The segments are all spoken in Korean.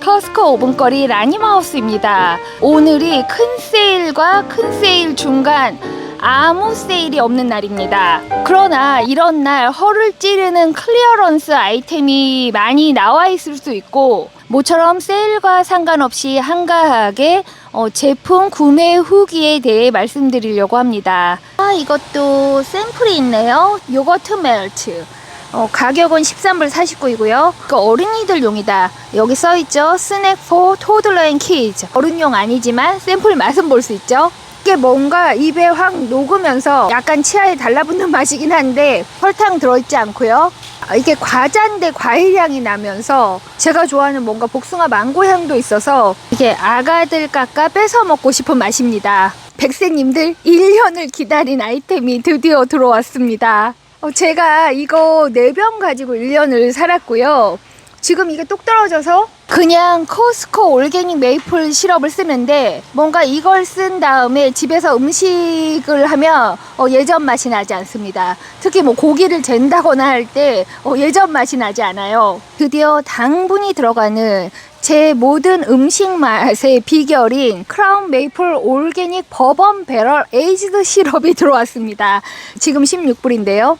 커스코 5분거리 라니마우스입니다. 오늘이 큰 세일과 큰 세일 중간 아무 세일이 없는 날입니다. 그러나 이런 날 허를 찌르는 클리어런스 아이템이 많이 나와 있을 수 있고 모처럼 세일과 상관없이 한가하게 어, 제품 구매 후기에 대해 말씀드리려고 합니다. 아, 이것도 샘플이 있네요. 요거트 멜트. 어, 가격은 13불 49이고요. 그 어린이들용이다. 여기 써있죠. 스낵 포 토들러 앤 키즈. 어른용 아니지만 샘플 맛은 볼 수 있죠. 이게 뭔가 입에 확 녹으면서 약간 치아에 달라붙는 맛이긴 한데 설탕 들어있지 않고요. 아, 이게 과자인데 과일 향이 나면서 제가 좋아하는 뭔가 복숭아 망고 향도 있어서 이게 아가들 깎아 뺏어 먹고 싶은 맛입니다. 백세님들 1년을 기다린 아이템이 드디어 들어왔습니다. 어, 제가 이거 4병 가지고 1년을 살았고요. 지금 이게 뚝 떨어져서 그냥 코스코 올게닉 메이플 시럽을 쓰는데 뭔가 이걸 쓴 다음에 집에서 음식을 하면 어, 예전 맛이 나지 않습니다. 특히 뭐 고기를 잰다거나 할때 어, 예전 맛이 나지 않아요. 드디어 당분이 들어가는 제 모든 음식 맛의 비결인 크라운 메이플 올게닉 버번 배럴 에이지드 시럽이 들어왔습니다. 지금 16불인데요.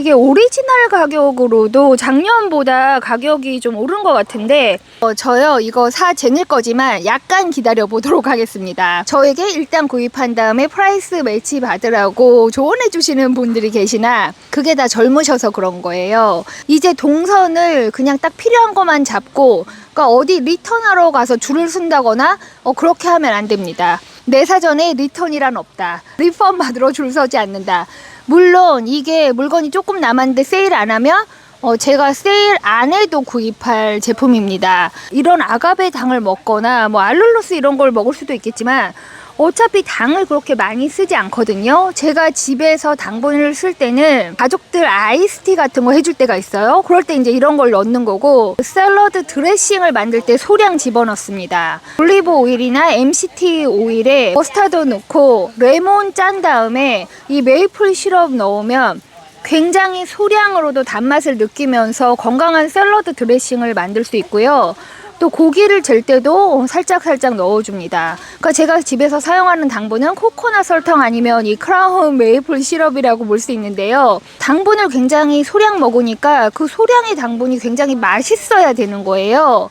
이게 오리지널 가격으로도 작년보다 가격이 좀 오른 것 같은데. 어, 저요. 이거 사 쟁일 거지만 약간 기다려 보도록 하겠습니다. 저에게 일단 구입한 다음에 프라이스 매치 받으라고 조언해 주시는 분들이 계시나 그게 다 젊으셔서 그런 거예요. 이제 동선을 그냥 딱 필요한 것만 잡고 그러니까 어디 리턴하러 가서 줄을 쓴다거나 어, 그렇게 하면 안 됩니다. 내 사전에 리턴이란 없다. 리펀 받으러 줄 서지 않는다 물론 이게 물건이 조금 남았는데 세일 안 하면 어, 제가 세일 안 해도 구입할 제품입니다. 이런 아가베 당을 먹거나 뭐 알룰로스 이런 걸 먹을 수도 있겠지만 어차피 당을 그렇게 많이 쓰지 않거든요. 제가 집에서 당분을 쓸 때는 가족들 아이스티 같은 거 해줄 때가 있어요. 그럴 때 이제 이런 걸 넣는 거고 샐러드 드레싱을 만들 때 소량 집어넣습니다. 올리브 오일이나 MCT 오일에 머스타드 넣고 레몬 짠 다음에 이 메이플 시럽 넣으면 굉장히 소량으로도 단맛을 느끼면서 건강한 샐러드 드레싱을 만들 수 있고요. 또 고기를 젤 때도 살짝 살짝 넣어줍니다. 그러니까 제가 집에서 사용하는 당분은 코코넛 설탕 아니면 이 크라운 메이플 시럽이라고 볼 수 있는데요. 당분을 굉장히 소량 먹으니까 그 소량의 당분이 굉장히 맛있어야 되는 거예요.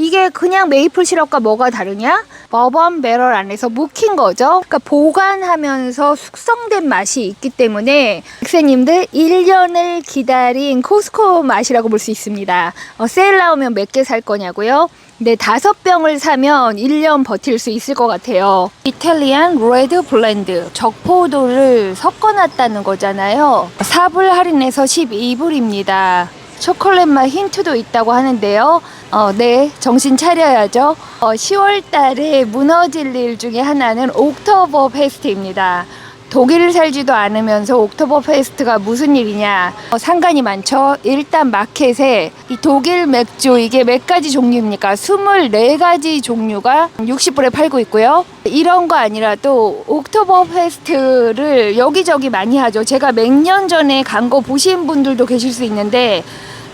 이게 그냥 메이플 시럽과 뭐가 다르냐? 버번 배럴 안에서 묵힌 거죠. 그러니까 보관하면서 숙성된 맛이 있기 때문에 백세님들 1년을 기다린 코스코 맛이라고 볼 수 있습니다. 어, 세일 나오면 몇 개 살 거냐고요? 네, 다섯 병을 사면 1년 버틸 수 있을 것 같아요. 이탈리안 레드 블렌드 적포도를 섞어놨다는 거잖아요. 4불 할인해서 12불입니다. 초콜릿 맛 힌트도 있다고 하는데요. 어, 네, 정신 차려야죠. 어, 10월 달에 무너질 일 중에 하나는 옥토버 페스트입니다. 독일을 살지도 않으면서 옥토버 페스트가 무슨 일이냐. 어, 상관이 많죠. 일단 마켓에 이 독일 맥주 이게 몇 가지 종류입니까? 24가지 종류가 60불에 팔고 있고요. 이런 거 아니라도 옥토버 페스트를 여기저기 많이 하죠. 제가 몇 년 전에 간거 보신 분들도 계실 수 있는데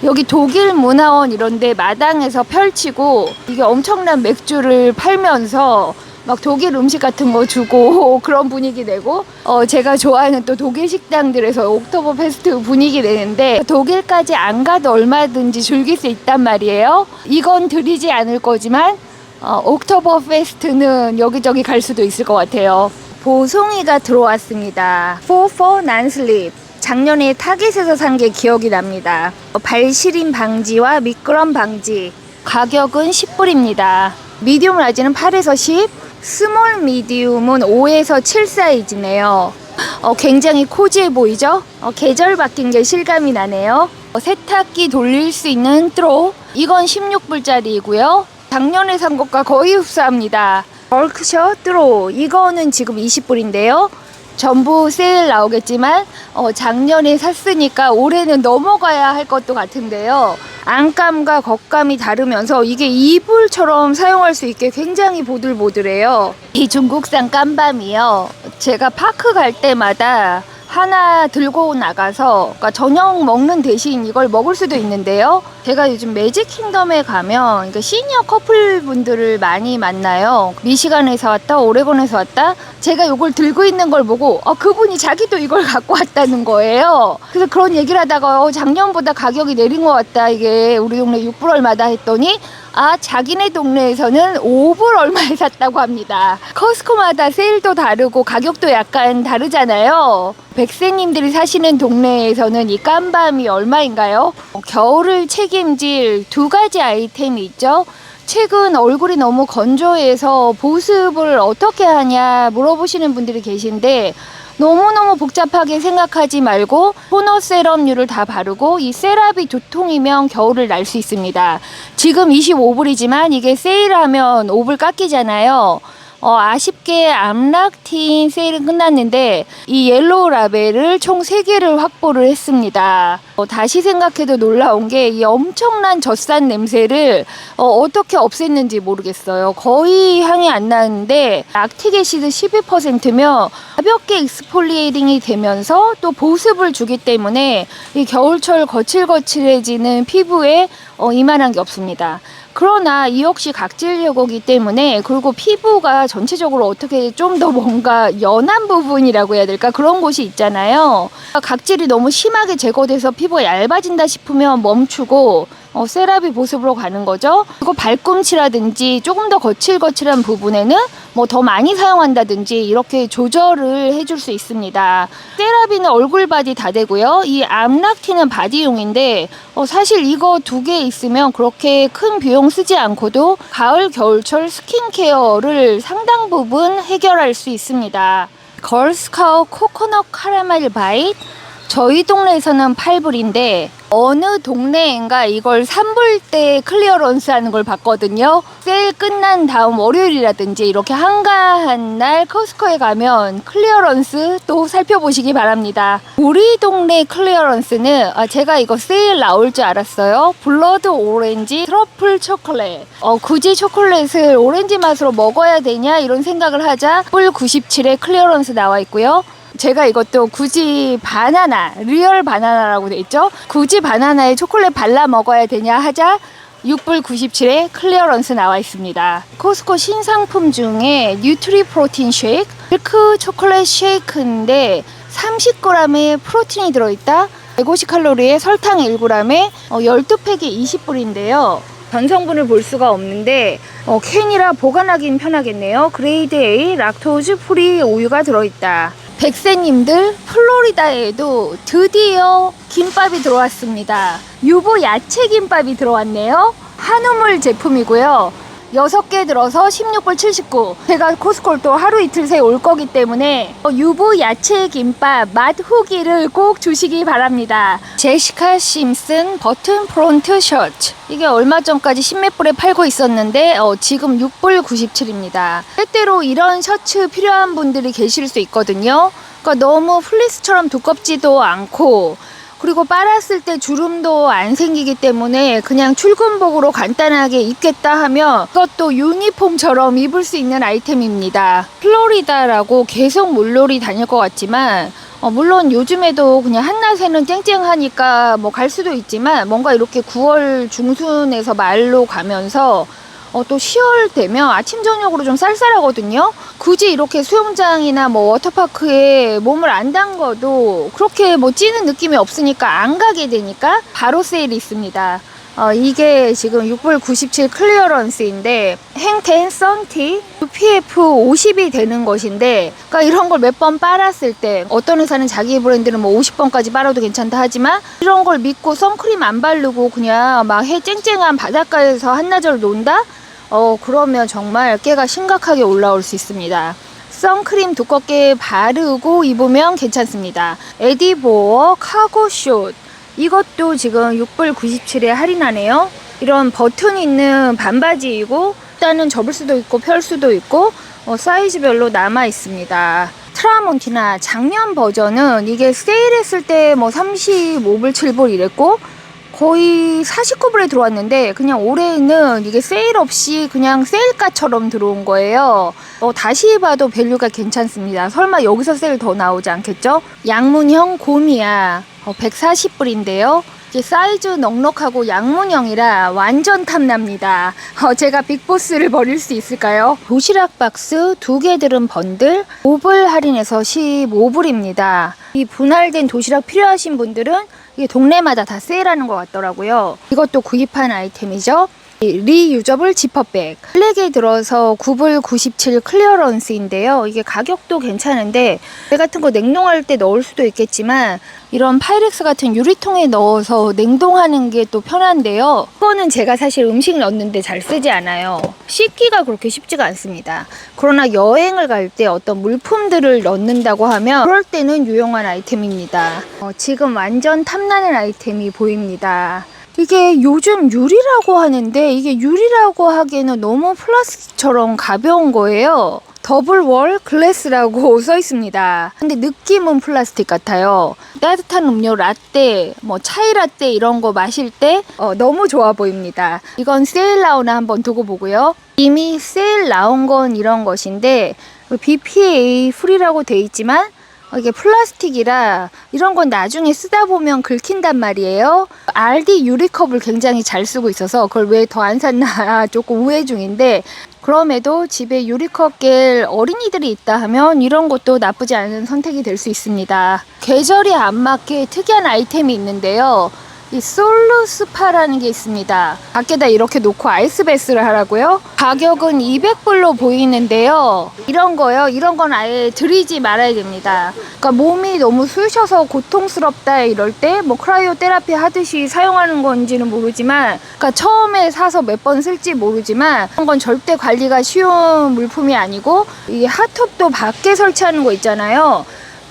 여기 독일 문화원 이런데 마당에서 펼치고 이게 엄청난 맥주를 팔면서 막 독일 음식 같은 거 주고 그런 분위기 내고 어 제가 좋아하는 또 독일 식당들에서 옥토버 페스트 분위기 내는데 독일까지 안 가도 얼마든지 즐길 수 있단 말이에요. 이건 드리지 않을 거지만 어, 옥토버 페스트는 여기저기 갈 수도 있을 것 같아요. 보송이가 들어왔습니다. 44 난슬립. 작년에 타겟에서 산 게 기억이 납니다. 어, 발시림 방지와 미끄럼 방지. 가격은 10불입니다. 미디움 라지는 8에서 10, 스몰 미디움은 5에서 7 사이즈네요. 어, 굉장히 코지해 보이죠? 어, 계절 바뀐 게 실감이 나네요. 어, 세탁기 돌릴 수 있는 트로. 이건 16불짜리이고요. 작년에 산 것과 거의 흡사합니다. 벌크셔 트로. 이거는 지금 20불인데요. 전부 세일 나오겠지만 어, 작년에 샀으니까 올해는 넘어가야 할 것도 같은데요. 안감과 겉감이 다르면서 이게 이불처럼 사용할 수 있게 굉장히 보들보들해요. 이 중국산 깜밤이요. 제가 파크 갈 때마다 하나 들고 나가서 그러니까 저녁 먹는 대신 이걸 먹을 수도 있는데요. 제가 요즘 매직 킹덤에 가면 그러니까 시니어 커플 분들을 많이 만나요. 미시간에서 왔다, 오레곤에서 왔다. 제가 이걸 들고 있는 걸 보고 어, 그분이 자기도 이걸 갖고 왔다는 거예요. 그래서 그런 얘기를 하다가 어, 작년보다 가격이 내린 것 같다. 이게 우리 동네 6불 얼마다 했더니 아, 자기네 동네에서는 5불 얼마에 샀다고 합니다. 커스코마다 세일도 다르고 가격도 약간 다르잖아요. 백세님들이 사시는 동네에서는 이 깜밤이 얼마인가요? 어, 겨울을 책임질 두 가지 아이템이 있죠. 최근 얼굴이 너무 건조해서 보습을 어떻게 하냐 물어보시는 분들이 계신데 너무너무 복잡하게 생각하지 말고 토너 세럼류를 다 바르고 이 세라비 두 통이면 겨울을 날 수 있습니다. 지금 25불이지만 이게 세일하면 5불 깎이잖아요. 어, 아쉽게 암락틴 세일은 끝났는데 이 옐로우 라벨을 총 3개를 확보를 했습니다. 어, 다시 생각해도 놀라운 게 이 엄청난 젖산 냄새를 어, 떻게 없앴는지 모르겠어요. 거의 향이 안 나는데 악티게시드 12%며 가볍게 익스폴리에이팅이 되면서 또 보습을 주기 때문에 이 겨울철 거칠거칠해지는 피부에 어, 이만한 게 없습니다. 그러나 이 역시 각질 제거기 때문에 그리고 피부가 전체적으로 어떻게 좀 더 뭔가 연한 부분이라고 해야 될까 그런 곳이 있잖아요. 각질이 너무 심하게 제거돼서 피부가 얇아진다 싶으면 멈추고 어, 세라비 보습으로 가는 거죠. 그리고 발꿈치라든지 조금 더 거칠거칠한 부분에는 뭐 더 많이 사용한다든지 이렇게 조절을 해줄 수 있습니다. 세라비는 얼굴 바디 다 되고요. 이 암락티는 바디용인데 어, 사실 이거 두 개 있으면 그렇게 큰 비용 쓰지 않고도 가을 겨울철 스킨케어를 상당 부분 해결할 수 있습니다. 걸스카우 코코넛 카라멜 바이트 저희 동네에서는 8불인데 어느 동네인가 이걸 3불 때 클리어런스 하는 걸 봤거든요. 세일 끝난 다음 월요일이라든지 이렇게 한가한 날 커스코에 가면 클리어런스 또 살펴보시기 바랍니다. 우리 동네 클리어런스는 아, 제가 이거 세일 나올 줄 알았어요. 블러드 오렌지 트러플 초콜릿. 어, 굳이 초콜릿을 오렌지 맛으로 먹어야 되냐 이런 생각을 하자 뿔 97에 클리어런스 나와 있고요. 제가 이것도 굳이 바나나, 리얼 바나나라고 돼 있죠? 굳이 바나나에 초콜릿 발라 먹어야 되냐 하자 6불 97에 클리어런스 나와 있습니다. 코스코 신상품 중에 뉴트리 프로틴 쉐이크, 밀크 초콜릿 쉐이크인데 30g의 프로틴이 들어있다. 150칼로리에 설탕 1g에 12팩이 20불인데요. 전 성분을 볼 수가 없는데 어, 캔이라 보관하긴 편하겠네요. 그레이드 A 락토즈 프리 우유가 들어있다. 백세님들 플로리다에도 드디어 김밥이 들어왔습니다. 유부 야채 김밥이 들어왔네요. 한우물 제품이고요. 6개 들어서 16불 79. 제가 코스콜 또 하루 이틀 새에 올 거기 때문에 어, 유부 야채 김밥 맛 후기를 꼭 주시기 바랍니다. 제시카 심슨 버튼 프론트 셔츠. 이게 얼마 전까지 10몇 불에 팔고 있었는데 어, 지금 6불 97입니다. 때때로 이런 셔츠 필요한 분들이 계실 수 있거든요. 그러니까 너무 플리스처럼 두껍지도 않고 그리고 빨았을 때 주름도 안 생기기 때문에 그냥 출근복으로 간단하게 입겠다 하면 그것도 유니폼처럼 입을 수 있는 아이템입니다. 플로리다라고 계속 물놀이 다닐 것 같지만 어, 물론 요즘에도 그냥 한낮에는 쨍쨍하니까 뭐 갈 수도 있지만 뭔가 이렇게 9월 중순에서 말로 가면서 어, 또 10월 되면 아침 저녁으로 좀 쌀쌀하거든요. 굳이 이렇게 수영장이나 뭐 워터파크에 몸을 안 담궈도 그렇게 뭐 찌는 느낌이 없으니까 안 가게 되니까 바로 세일이 있습니다. 어, 이게 지금 6불 97 클리어런스인데 행텐 썬티 UPF 50이 되는 것인데 그러니까 이런 걸 몇 번 빨았을 때 어떤 회사는 자기 브랜드는 뭐 50번까지 빨아도 괜찮다 하지만 이런 걸 믿고 선크림 안 바르고 그냥 막 해 쨍쨍한 바닷가에서 한나절 논다? 어 그러면 정말 깨가 심각하게 올라올 수 있습니다. 선크림 두껍게 바르고 입으면 괜찮습니다. 에디보어 카고숏 이것도 지금 6불 97에 할인하네요. 이런 버튼 있는 반바지이고 일단은 접을 수도 있고 펼 수도 있고 어, 사이즈별로 남아 있습니다. 트라몬티나 작년 버전은 이게 세일했을 때 뭐 35불 7불 이랬고 거의 49불에 들어왔는데 그냥 올해는 이게 세일 없이 그냥 세일가처럼 들어온 거예요. 어, 다시 봐도 밸류가 괜찮습니다. 설마 여기서 세일 더 나오지 않겠죠? 양문형 곰이야. 어, 140불인데요. 이게 사이즈 넉넉하고 양문형이라 완전 탐납니다. 어, 제가 빅보스를 버릴 수 있을까요? 도시락 박스 두 개 들은 번들 5불 할인해서 15불입니다. 이 분할된 도시락 필요하신 분들은 이게 동네마다 다 세일하는 것 같더라고요. 이것도 구입한 아이템이죠. 이 리유저블 지퍼백 블랙에 들어서 9불 97 클리어런스인데요. 이게 가격도 괜찮은데 배 같은 거 냉동할 때 넣을 수도 있겠지만 이런 파이렉스 같은 유리통에 넣어서 냉동하는 게 또 편한데요. 이거는 제가 사실 음식 넣는데 잘 쓰지 않아요. 씻기가 그렇게 쉽지가 않습니다. 그러나 여행을 갈 때 어떤 물품들을 넣는다고 하면 그럴 때는 유용한 아이템입니다. 어, 지금 완전 탐나는 아이템이 보입니다. 이게 요즘 유리라고 하는데 이게 유리라고 하기에는 너무 플라스틱처럼 가벼운 거예요. 더블 월 글래스라고 써 있습니다. 근데 느낌은 플라스틱 같아요. 따뜻한 음료 라떼, 뭐 차이 라떼 이런 거 마실 때 어, 너무 좋아 보입니다. 이건 세일 나오나 한번 두고 보고요. 이미 세일 나온 건 이런 것인데 BPA 프리라고 돼 있지만 어, 이게 플라스틱이라 이런 건 나중에 쓰다 보면 긁힌단 말이에요. RD 유리컵을 굉장히 잘 쓰고 있어서 그걸 왜 더 안 샀나 조금 우회 중인데 그럼에도 집에 유리컵 깰 어린이들이 있다 하면 이런 것도 나쁘지 않은 선택이 될 수 있습니다. 계절이 안 맞게 특이한 아이템이 있는데요. 이 솔루 스파라는 게 있습니다. 밖에다 이렇게 놓고 아이스베스를 하라고요? 가격은 200불로 보이는데요. 이런 거요. 이런 건 아예 들이지 말아야 됩니다. 그러니까 몸이 너무 쑤셔서 고통스럽다 이럴 때 뭐 크라이오 테라피 하듯이 사용하는 건지는 모르지만 그러니까 처음에 사서 몇 번 쓸지 모르지만 그런 건 절대 관리가 쉬운 물품이 아니고 이 핫톱도 밖에 설치하는 거 있잖아요.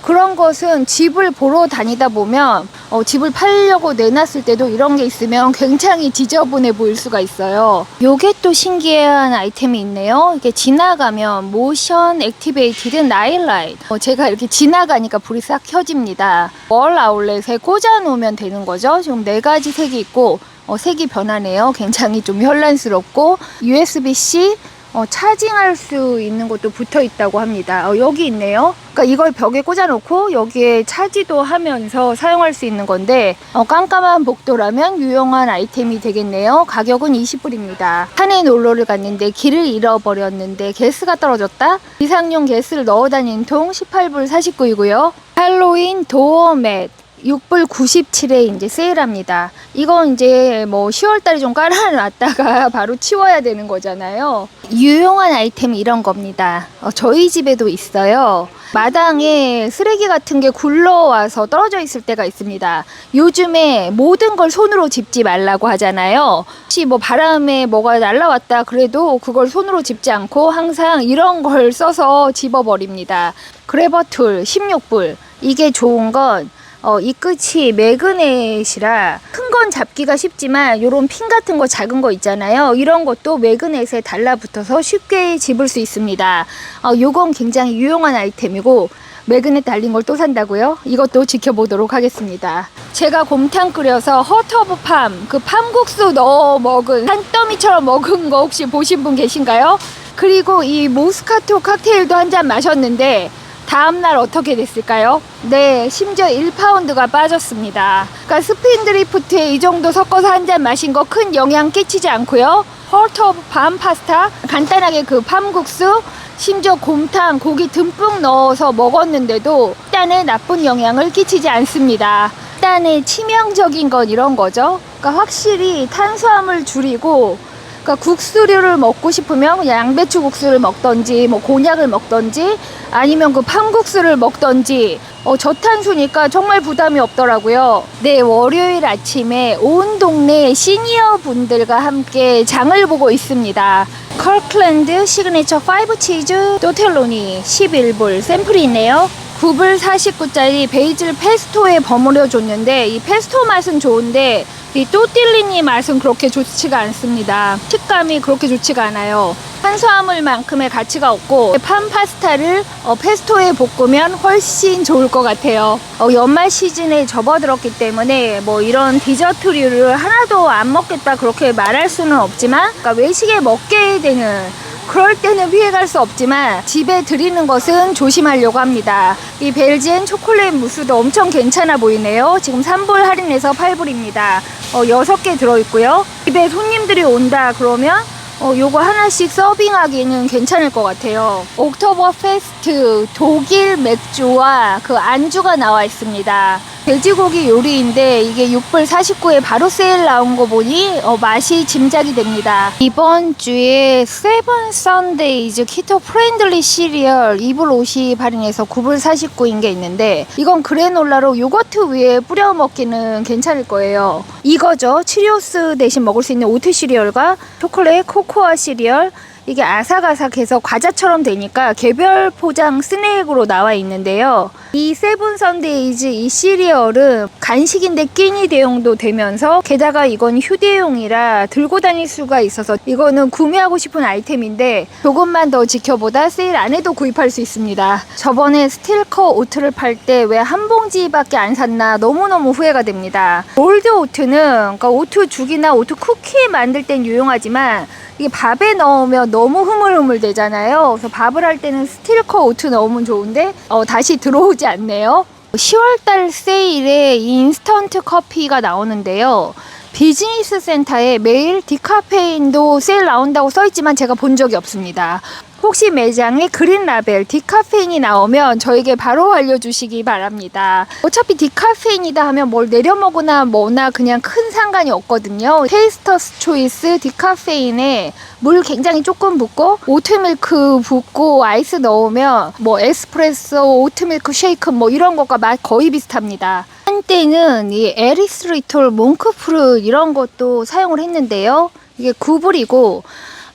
그런 것은 집을 보러 다니다 보면 어, 집을 팔려고 내놨을 때도 이런 게 있으면 굉장히 지저분해 보일 수가 있어요. 요게 또 신기한 아이템이 있네요. 이게 지나가면 모션 액티베이티드 나일라이트. 어, 제가 이렇게 지나가니까 불이 싹 켜집니다. 월 아울렛에 꽂아 놓으면 되는 거죠. 지금 네 가지 색이 있고 어, 색이 변하네요. 굉장히 좀 현란스럽고 USB-C 어, 차징할 수 있는 것도 붙어 있다고 합니다. 어, 여기 있네요. 그러니까 이걸 벽에 꽂아놓고 여기에 차지도 하면서 사용할 수 있는 건데 어, 깜깜한 복도라면 유용한 아이템이 되겠네요. 가격은 20불입니다. 산에 놀러를 갔는데 길을 잃어버렸는데 게스가 떨어졌다. 이상용 게스를 넣어 다니는 통 18불 49이고요. 할로윈 도어맷 6불 97에 이제 세일합니다. 이건 이제 뭐 10월달에 좀 깔아놨다가 바로 치워야 되는 거잖아요. 유용한 아이템이 이런 겁니다. 어, 저희 집에도 있어요. 마당에 쓰레기 같은 게 굴러와서 떨어져 있을 때가 있습니다. 요즘에 모든 걸 손으로 짚지 말라고 하잖아요. 혹시 뭐 바람에 뭐가 날라왔다 그래도 그걸 손으로 짚지 않고 항상 이런 걸 써서 집어버립니다. 그래버 툴 16불. 이게 좋은 건 어, 이 끝이 매그넷이라 큰 건 잡기가 쉽지만 요런 핀 같은 거 작은 거 있잖아요. 이런 것도 매그넷에 달라붙어서 쉽게 집을 수 있습니다. 어, 요건 굉장히 유용한 아이템이고 매그넷 달린 걸 또 산다고요? 이것도 지켜보도록 하겠습니다. 제가 곰탕 끓여서 허터브 팜, 그 팜국수 넣어 먹은 산더미처럼 먹은 거 혹시 보신 분 계신가요? 그리고 이 모스카토 칵테일도 한 잔 마셨는데 다음날 어떻게 됐을까요? 네, 심지어 1파운드가 빠졌습니다. 그러니까 스핀 드리프트에 이 정도 섞어서 한 잔 마신 거 큰 영향 끼치지 않고요. 헐트 오브 밤 파스타, 간단하게 그 팜국수, 심지어 곰탕, 고기 듬뿍 넣어서 먹었는데도 식단에 나쁜 영향을 끼치지 않습니다. 식단에 치명적인 건 이런 거죠. 그러니까 확실히 탄수화물 줄이고 그러니까 국수류를 먹고 싶으면 양배추 국수를 먹던지 뭐 곤약을 먹던지 아니면 그 팜국수를 먹던지 어, 저탄수니까 정말 부담이 없더라고요. 네, 월요일 아침에 온 동네 시니어 분들과 함께 장을 보고 있습니다. 컬클랜드 시그니처 5 치즈 또텔로니 11불 샘플이 있네요. 9불 49짜리 베이즐 페스토에 버무려 줬는데 이 페스토 맛은 좋은데 이 또띠리니 맛은 그렇게 좋지가 않습니다. 식감이 그렇게 좋지가 않아요. 탄수화물만큼의 가치가 없고 판 파스타를 어, 페스토에 볶으면 훨씬 좋을 것 같아요. 어, 연말 시즌에 접어들었기 때문에 뭐 이런 디저트류를 하나도 안 먹겠다 그렇게 말할 수는 없지만 그러니까 외식에 먹게 되는 그럴 때는 피해갈 수 없지만 집에 드리는 것은 조심하려고 합니다. 이 벨지엔 초콜릿 무스도 엄청 괜찮아 보이네요. 지금 3불 할인해서 8불입니다. 어, 6개 들어있고요. 집에 손님들이 온다 그러면 어, 요거 하나씩 서빙하기는 괜찮을 것 같아요. 옥토버 페스트 독일 맥주와 그 안주가 나와 있습니다. 돼지고기 요리인데 이게 6불 49에 바로 세일 나온 거 보니 어, 맛이 짐작이 됩니다. 이번 주에 세븐 선데이즈 키토 프렌들리 시리얼 2불 50 할인해서 9불 49인 게 있는데 이건 그래놀라로 요거트 위에 뿌려 먹기는 괜찮을 거예요. 이거죠. 치리오스 대신 먹을 수 있는 오트 시리얼과 초콜릿 코코아 시리얼 이게 아삭아삭해서 과자처럼 되니까 개별 포장 스낵으로 나와 있는데요. 이 세븐 선데이즈 이 시리얼은 간식인데 끼니 대용도 되면서 게다가 이건 휴대용이라 들고 다닐 수가 있어서 이거는 구매하고 싶은 아이템인데 조금만 더 지켜보다 세일 안 해도 구입할 수 있습니다. 저번에 스틸커 오트를 팔 때 왜 한 봉지밖에 안 샀나 너무너무 후회가 됩니다. 올드 오트는 그러니까 오트 죽이나 오트 쿠키 만들 땐 유용하지만 이게 밥에 넣으면 너무 흐물흐물 되잖아요. 그래서 밥을 할 때는 스틸커 오트 넣으면 좋은데 어, 다시 들어오지 않네요. 10월달 세일에 인스턴트 커피가 나오는데요. 비즈니스 센터에 매일 디카페인도 세일 나온다고 써있지만 제가 본 적이 없습니다. 혹시 매장에 그린 라벨 디카페인이 나오면 저에게 바로 알려주시기 바랍니다. 어차피 디카페인이다 하면 뭘 내려 먹으나 뭐나 그냥 큰 상관이 없거든요. 테이스터스 초이스 디카페인에 물 굉장히 조금 붓고 오트밀크 붓고 아이스 넣으면 뭐 에스프레소, 오트밀크 쉐이크 뭐 이런 것과 맛 거의 비슷합니다. 한때는 이 에리스리톨 몽크프루 이런 것도 사용을 했는데요. 이게 9불이고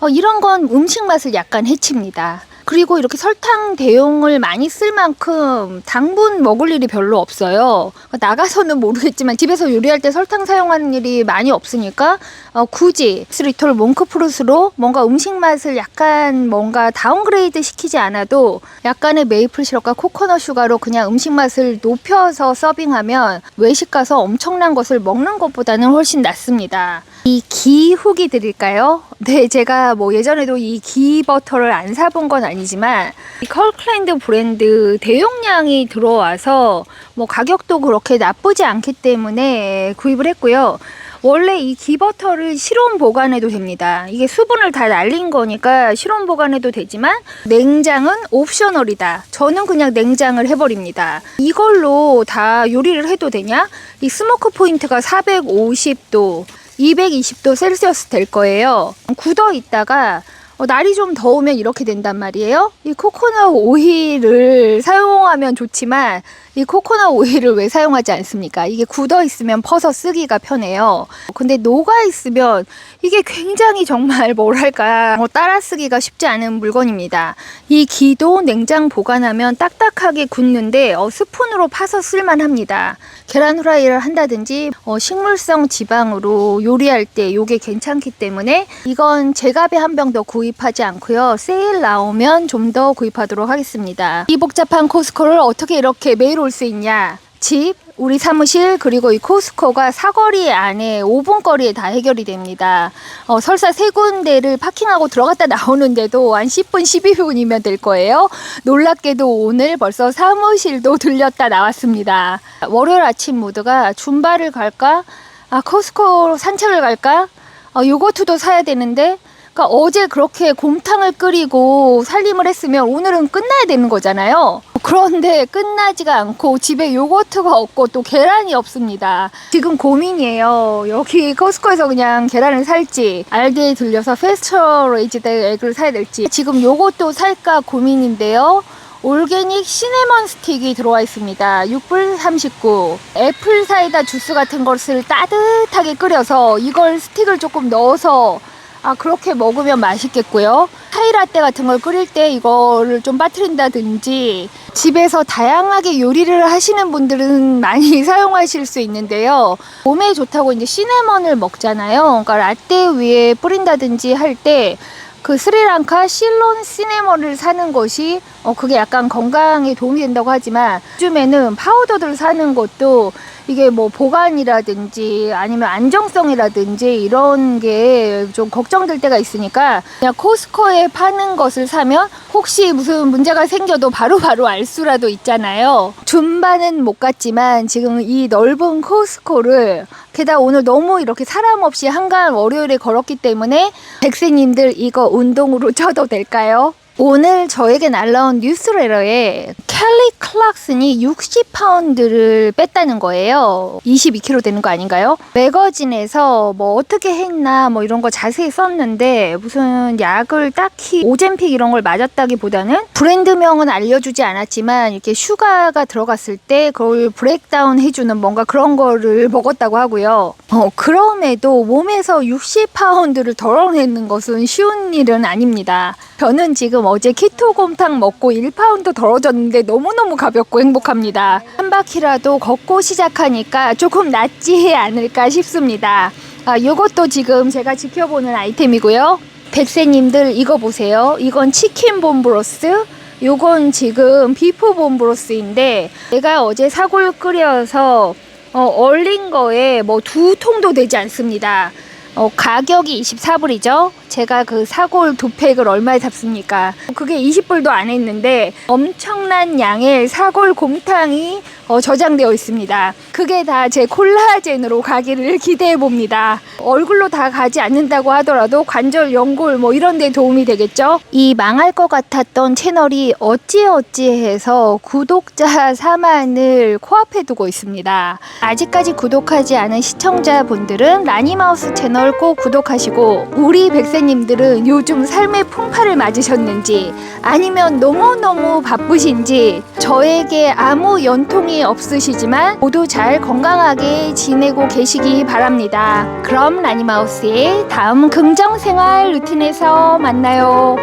어, 이런 건 음식 맛을 약간 해칩니다. 그리고 이렇게 설탕 대용을 많이 쓸 만큼 당분 먹을 일이 별로 없어요. 나가서는 모르겠지만 집에서 요리할 때 설탕 사용하는 일이 많이 없으니까 어, 굳이 스리톨 몽크프루스로 뭔가 음식 맛을 약간 뭔가 다운그레이드 시키지 않아도 약간의 메이플 시럽과 코코넛 슈가로 그냥 음식 맛을 높여서 서빙하면 외식 가서 엄청난 것을 먹는 것보다는 훨씬 낫습니다. 이 기 후기 드릴까요? 네, 제가 뭐 예전에도 이 기 버터를 안 사본 건 아니 지만 이 컬클랜드 브랜드 대용량이 들어와서 뭐 가격도 그렇게 나쁘지 않기 때문에 구입을 했고요. 원래 이 기버터를 실온 보관해도 됩니다. 이게 수분을 다 날린 거니까 실온 보관해도 되지만 냉장은 옵셔널이다. 저는 그냥 냉장을 해버립니다. 이걸로 다 요리를 해도 되냐? 이 스모크 포인트가 450도, 220도 셀시어스 될 거예요. 굳어 있다가 어, 날이 좀 더우면 이렇게 된단 말이에요. 이 코코넛 오일을 사용하면 좋지만 이 코코넛 오일을 왜 사용하지 않습니까? 이게 굳어 있으면 퍼서 쓰기가 편해요. 근데 녹아 있으면 이게 굉장히 정말 뭐랄까 뭐 따라 쓰기가 쉽지 않은 물건입니다. 이 기도 냉장 보관하면 딱딱하게 굳는데 어, 스푼으로 파서 쓸만합니다. 계란 후라이를 한다든지 어, 식물성 지방으로 요리할 때 이게 괜찮기 때문에 이건 제값에 한 병 더 구입 하지 않고요. 세일 나오면 좀 더 구입하도록 하겠습니다. 이 복잡한 코스코를 어떻게 이렇게 매일 올 수 있냐? 집, 우리 사무실 그리고 이 코스코가 사거리 안에 5분 거리에 다 해결이 됩니다. 어, 설사 세 군데를 파킹하고 들어갔다 나오는데도 한 10분, 12분이면 될 거예요. 놀랍게도 오늘 벌써 사무실도 들렸다 나왔습니다. 월요일 아침 모두가 줌바를 갈까? 아, 코스코 산책을 갈까? 어, 요거트도 사야 되는데 그러니까 어제 그렇게 곰탕을 끓이고 살림을 했으면 오늘은 끝나야 되는 거잖아요. 그런데 끝나지가 않고 집에 요거트가 없고 또 계란이 없습니다. 지금 고민이에요. 여기 코스코에서 그냥 계란을 살지 알게에 들려서 페스처레이즈드 액을 사야 될지 지금 요것도 살까 고민인데요. 올게닉 시네먼 스틱이 들어와 있습니다. 6불 39. 애플 사이다 주스 같은 것을 따뜻하게 끓여서 이걸 스틱을 조금 넣어서 아 그렇게 먹으면 맛있겠고요. 타이라떼 같은 걸 끓일 때 이거를 좀 빠뜨린다든지 집에서 다양하게 요리를 하시는 분들은 많이 사용하실 수 있는데요. 몸에 좋다고 이제 시네먼을 먹잖아요. 그러니까 라떼 위에 뿌린다든지 할 때 그 스리랑카 실론 시네머를 사는 것이 어 그게 약간 건강에 도움이 된다고 하지만 요즘에는 파우더들 사는 것도 이게 뭐 보관이라든지 아니면 안정성이라든지 이런 게 좀 걱정될 때가 있으니까 그냥 코스코에 파는 것을 사면 혹시 무슨 문제가 생겨도 바로 바로 알 수라도 있잖아요. 줌바는 못 갔지만 지금 이 넓은 코스코를 게다가 오늘 너무 이렇게 사람 없이 한가한 월요일에 걸었기 때문에 백세님들 이거 운동으로 쳐도 될까요? 오늘 저에게 날라온 뉴스레터에 캘리 클락슨이 60파운드를 뺐다는 거예요. 22kg 되는 거 아닌가요? 매거진에서 뭐 어떻게 했나 뭐 이런 거 자세히 썼는데 무슨 약을 딱히 오젠픽 이런 걸 맞았다기보다는 브랜드명은 알려주지 않았지만 이렇게 슈가가 들어갔을 때 그걸 브레이크다운 해주는 뭔가 그런 거를 먹었다고 하고요. 어, 그럼에도 몸에서 60파운드를 덜어내는 것은 쉬운 일은 아닙니다. 저는 지금 어제 키토곰탕 먹고 1파운드 덜어졌는데 너무너무 가볍고 행복합니다. 한 바퀴라도 걷고 시작하니까 조금 낫지 않을까 싶습니다. 아, 요것도 지금 제가 지켜보는 아이템이고요. 백세님들 이거 보세요. 이건 치킨 본브로스. 요건 지금 비프 본브로스인데 내가 어제 사골 끓여서 어, 얼린 거에 뭐 두 통도 되지 않습니다. 어, 가격이 24불이죠. 제가 그 사골 두 팩을 얼마에 샀습니까? 그게 20불도 안 했는데 엄청난 양의 사골 곰탕이 어, 저장되어 있습니다. 그게 다 제 콜라겐으로 가기를 기대해 봅니다. 얼굴로 다 가지 않는다고 하더라도 관절, 연골 뭐 이런 데 도움이 되겠죠? 이 망할 것 같았던 채널이 어찌어찌해서 구독자 4만을 코앞에 두고 있습니다. 아직까지 구독하지 않은 시청자분들은 라니마우스 채널 꼭 구독하시고 우리 백세님들은 요즘 삶의 풍파를 맞으셨는지 아니면 너무너무 바쁘신지 저에게 아무 연통이 없으시지만 모두 잘 건강하게 지내고 계시기 바랍니다. 그럼 라니마우스의 다음 긍정생활 루틴에서 만나요.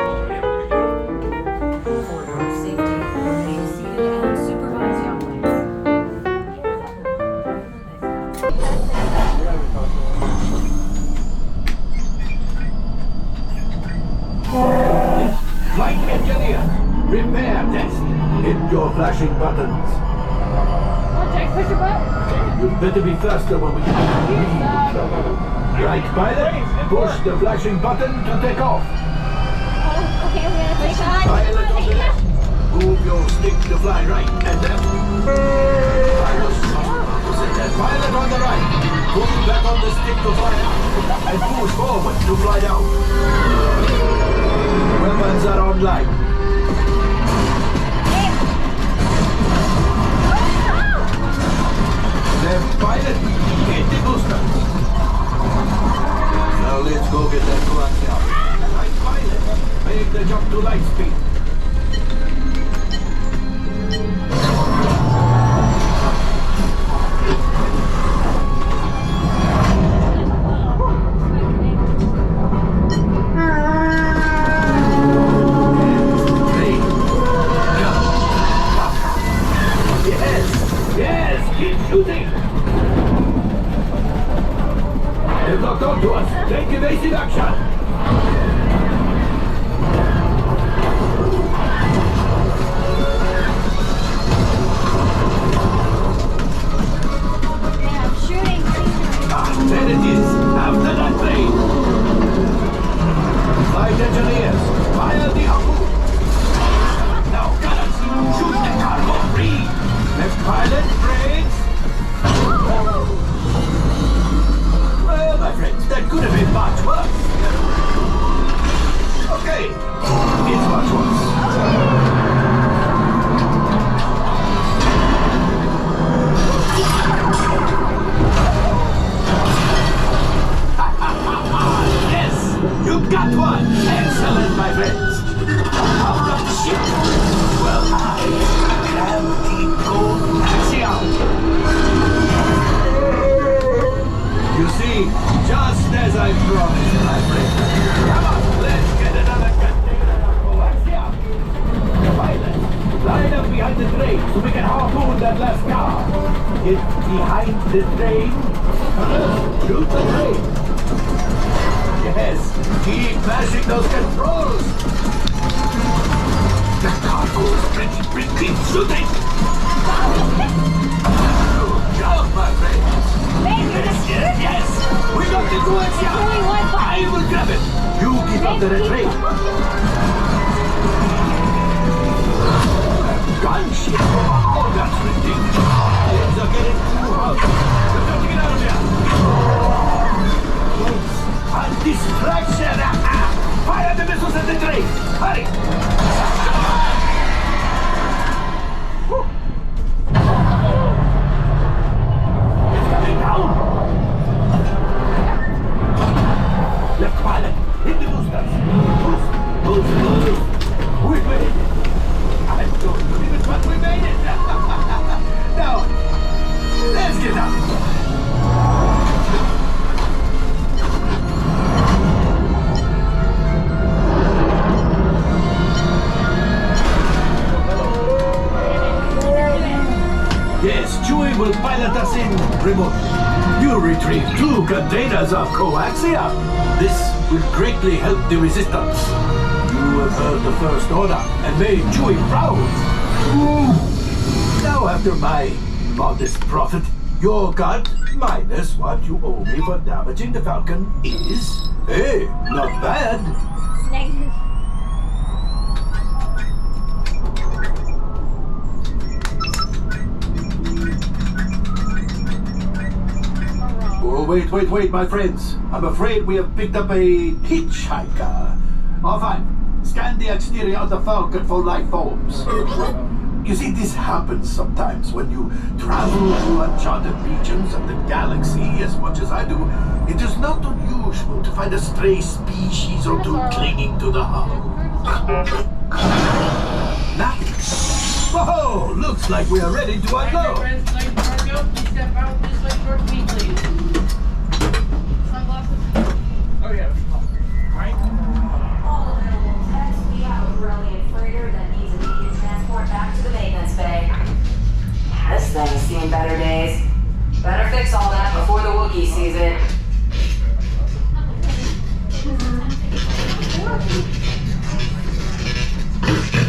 flashing buttons. You'd better be faster when we get to Right, pilot, push the flashing button to take off. Pilot on the left, move your stick to fly right and left. Pilot, pilot on the right, pull back on the stick to fly out, and push forward to fly out. Weapons are online. Pilot, hit the booster. Now let's go get that clock out. Pilot, make the jump to light speed. Consider it greatly help the resistance. You have heard the First Order and made Chewie proud. Now, after my modest profit, your cut minus what you owe me for damaging the Falcon is, hey, not bad. Wait, wait, wait, my friends. I'm afraid we have picked up a hitchhiker. Oh, fine. Scan the exterior of the Falcon for life forms. You see, this happens sometimes when you travel to uncharted regions of the galaxy as much as I do. It is not unusual to find a stray species or two clinging to the hull. Nice. Whoa, looks like we are ready to unload. step out this way me, please. thing, seeing better days. Better fix all that before the Wookiee sees it.